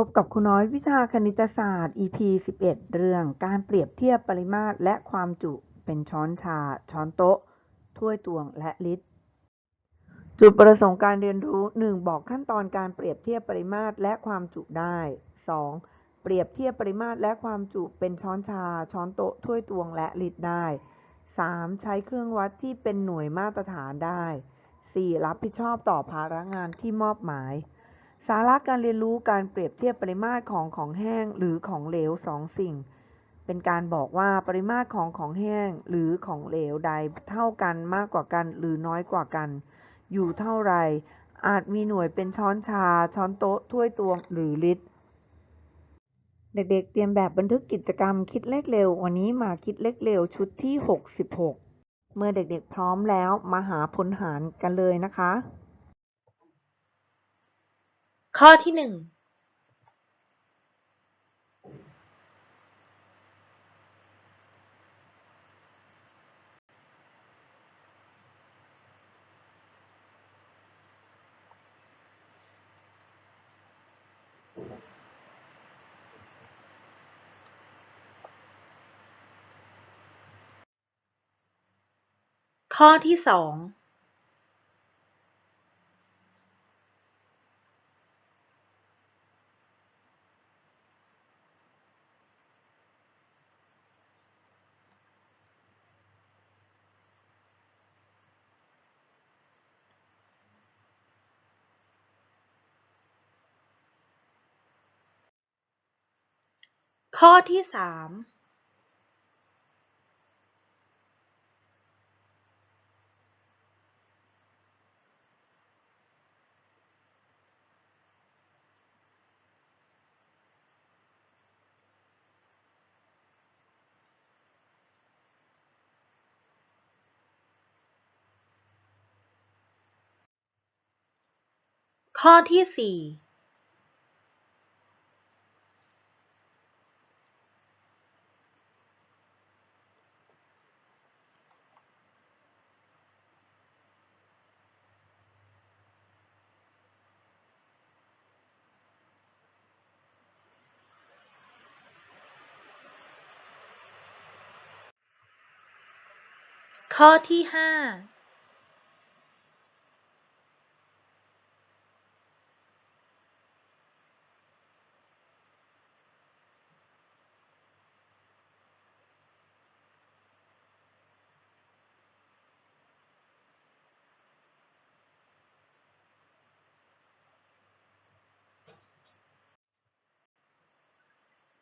พบกับครูน้อยวิชาคณิตศาสตร์ EP 11 เรื่องการเปรียบเทียบปริมาตรและความจุเป็นช้อนชา ช้อนโต๊ะ ถ้วยตวงและลิตร จุดประสงค์การเรียนรู้ 1. บอกขั้นตอนการเปรียบเทียบปริมาตรและความจุได้ 2. เปรียบเทียบปริมาตรและความจุเป็นช้อนชา ช้อนโต๊ะ ถ้วยตวงและลิตรได้ 3. ใช้เครื่องวัดที่เป็นหน่วยมาตรฐานได้ 4. รับผิดชอบต่อภาระงานที่มอบหมาย สาระการเรียนรู้การเปรียบเทียบปริมาตรของของแห้งหรือของเหลวสองสิ่ง เป็นการบอกว่าปริมาตรของของแห้งหรือของเหลวใดเท่ากันมากกว่ากันหรือน้อยกว่ากัน อยู่เท่าไร อาจมีหน่วยเป็นช้อนชา ช้อนโต๊ะ ถ้วยตวงหรือลิตร เด็กๆ เตรียมแบบบันทึกกิจกรรมคิดเลขเร็ว วันนี้มาคิดเลขเร็วชุดที่ 66 เมื่อเด็กๆพร้อมแล้วมาหาผลหารกันเลยนะคะ ข้อที่หนึ่งข้อที่สอง ข้อที่สามข้อที่สี่ ข้อที่ห้า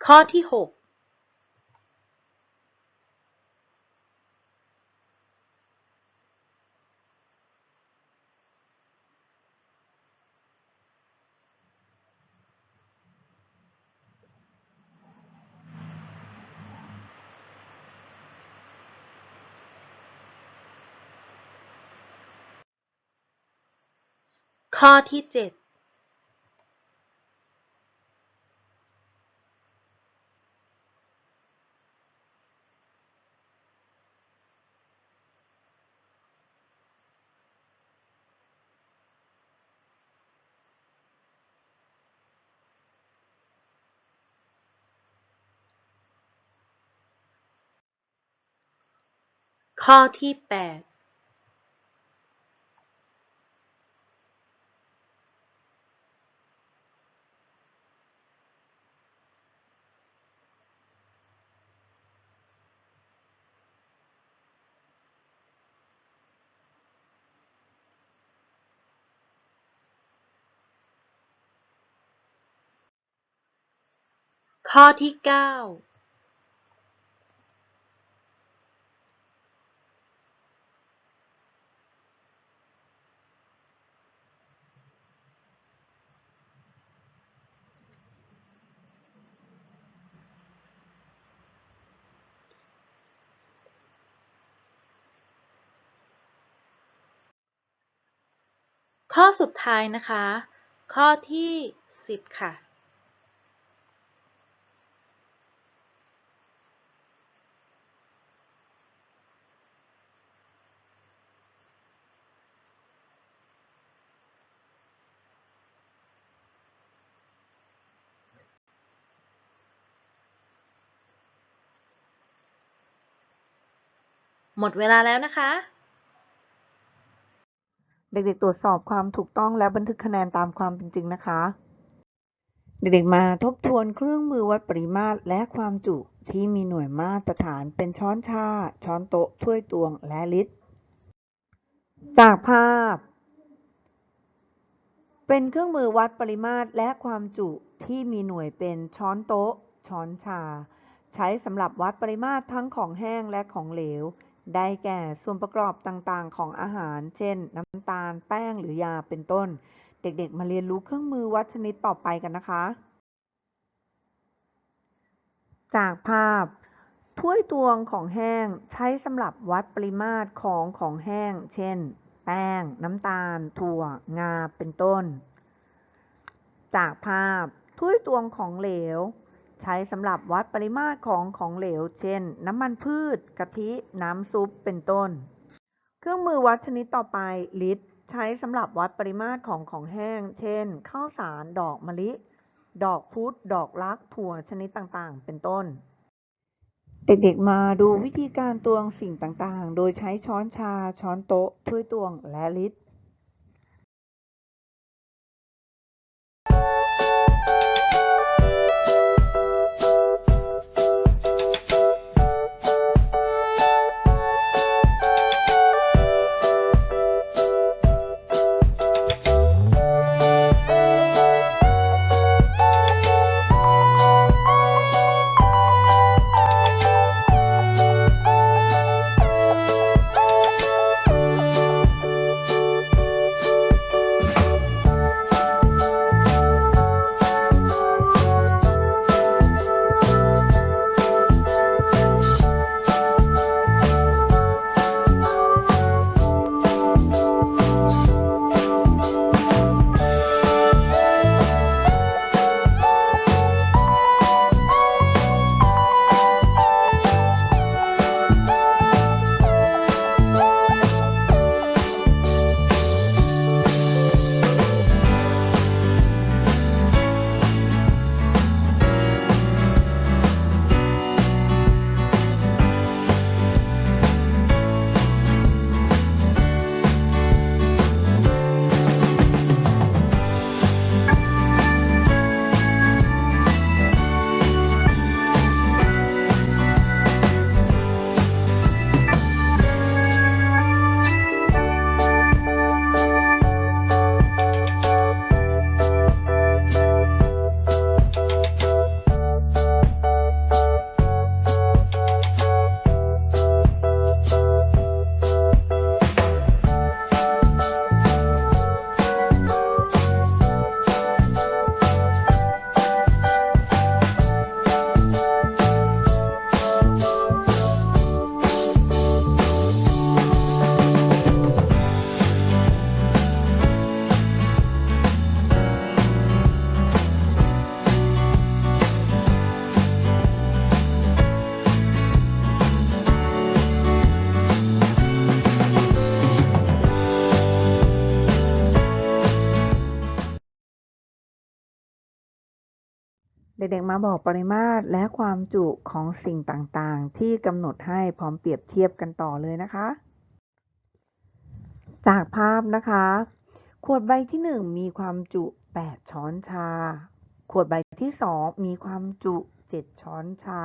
ข้อที่หก ข้อที่เจ็ดข้อที่แปด ข้อที่เก้าข้อสุดท้ายนะคะ ข้อที่สิบค่ะ หมดเวลาแล้วนะคะ เด็กๆตรวจสอบความถูกต้องและบันทึกคะแนนตามความเป็นจริงนะคะ เด็กๆมาทบทวนเครื่องมือวัดปริมาตรและความจุที่มีหน่วยมาตรฐานเป็นช้อนชา ช้อนโต๊ะ ถ้วยตวง และลิตร จากภาพ เป็นเครื่องมือวัดปริมาตรและความจุที่มีหน่วยเป็นช้อนโต๊ะ ช้อนชา ใช้สำหรับวัดปริมาตรทั้งของแห้งและของเหลว ได้แก่ส่วนประกอบต่างๆ ของอาหาร เช่น น้ำตาล แป้ง หรือยา เป็นต้น เด็กๆ มาเรียนรู้เครื่องมือวัดชนิดต่อไปกันนะคะ จากภาพ ถ้วยตวงของแห้งใช้สำหรับวัดปริมาตรของของแห้ง เช่น แป้ง น้ำตาล ถั่ว งา เป็นต้น จากภาพ ถ้วยตวงของเหลว ใช้สำหรับวัดปริมาตรของของเหลว เช่น น้ำมันพืช กะทิ น้ำซุป เป็นต้น เครื่องมือวัดชนิดต่อไป ลิตร ใช้สำหรับวัดปริมาตรของของแห้ง เช่น ข้าวสาร ดอกมะลิ ดอกพุธ ดอกลัก ถั่วชนิดต่างๆ เป็นต้น เด็กๆ มาดูวิธีการตวงสิ่งต่างๆ โดยใช้ช้อนชา ช้อนโต๊ะ ถ้วยตวง และลิตร เด็กๆมาบอกปริมาตรและความจุของสิ่งต่างๆ ที่กำหนดให้พร้อมเปรียบเทียบกันต่อเลยนะคะ จากภาพนะคะ ขวดใบที่ 1 มีความจุ 8 ช้อนชา ขวดใบที่ 2 มีความจุ 7 ช้อนชา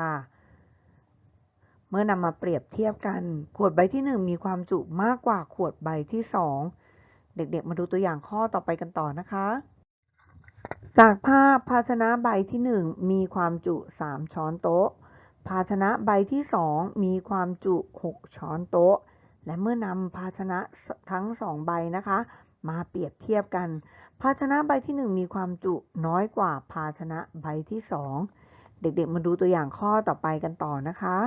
เมื่อนำมาเปรียบเทียบกัน ขวดใบที่ 1 มีความจุมากกว่าขวดใบที่ 2 เด็กๆ มาดูตัวอย่างข้อต่อไปกันต่อนะคะ จากภาพภาชนะใบที่ 1 มีความจุ 3 ช้อนโต๊ะ ภาชนะใบที่ 2 มีความจุ 6 ช้อนโต๊ะ และเมื่อนำภาชนะทั้ง 2 ใบนะคะ มาเปรียบเทียบกัน ภาชนะใบที่ 1 มีความจุน้อยกว่าภาชนะใบที่ 2 เด็กๆ มาดูตัวอย่างข้อต่อไปกันต่อนะคะ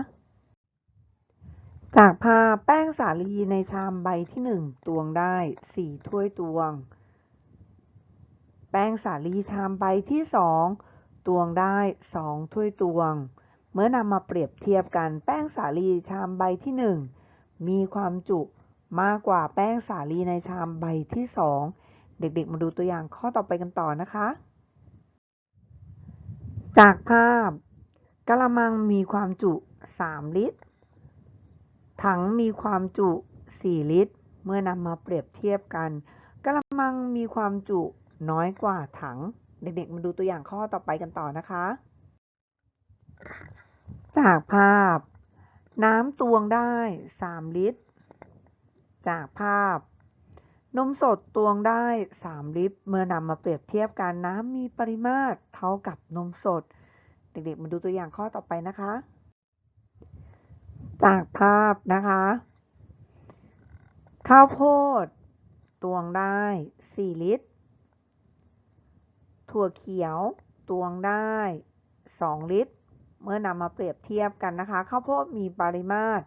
จากภาพแป้งสาลีในชามใบที่ 1 ตวงได้ 4 ถ้วยตวง แป้งสาลีชามใบที่2ตวงได้2ถ้วยตวง เมื่อนำมาเปรียบเทียบกันแป้งสาลีชามใบที่1มีความจุมากกว่าแป้งสาลีในชามใบที่2เด็กๆ มาดูตัวอย่างข้อต่อไปกันต่อนะคะ จากภาพกะละมังมีความจุ 3 ลิตร ถังมีความจุ 4 ลิตร เมื่อนำมาเปรียบเทียบกันกระมังมีความจุ น้อยกว่าถัง เด็กๆ มาดูตัวอย่างข้อต่อไปกันต่อนะคะ จากภาพ น้ำตวงได้ 3 ลิตร จากภาพ นมสดตวงได้ 3 ลิตร เมื่อนำมาเปรียบเทียบกันน้ำมีปริมาตรเท่ากับนมสด เด็กๆ มาดูตัวอย่างข้อต่อไปนะคะ จากภาพนะคะข้าวโพด ตวงได้ 4 ลิตร ถั่วเขียวตวงได้ 2 ลิตร เมื่อนำมาเปรียบเทียบกันนะคะ ข้าวโพดมีปริมาตร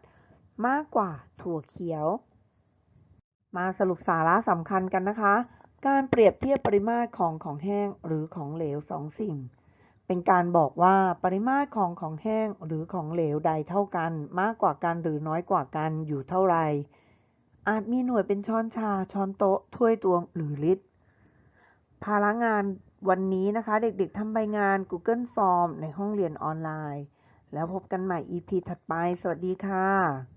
มากกว่าถั่วเขียว มาสรุปสาระสำคัญกันนะคะ การเปรียบเทียบปริมาตรของของแห้งหรือของเหลวสองสิ่ง เป็นการบอกว่าปริมาตรของของแห้งหรือของเหลวใดเท่ากัน มากกว่ากันหรือน้อยกว่ากันอยู่เท่าไหร่อาจมีหน่วยเป็นช้อนชา ช้อนโต๊ะ ถ้วยตวง หรือลิตรภาระงาน วันนี้นะคะ เด็กๆทำใบงาน Google Form ในห้องเรียนออนไลน์ แล้วพบกันใหม่ EP ถัดไป สวัสดีค่ะ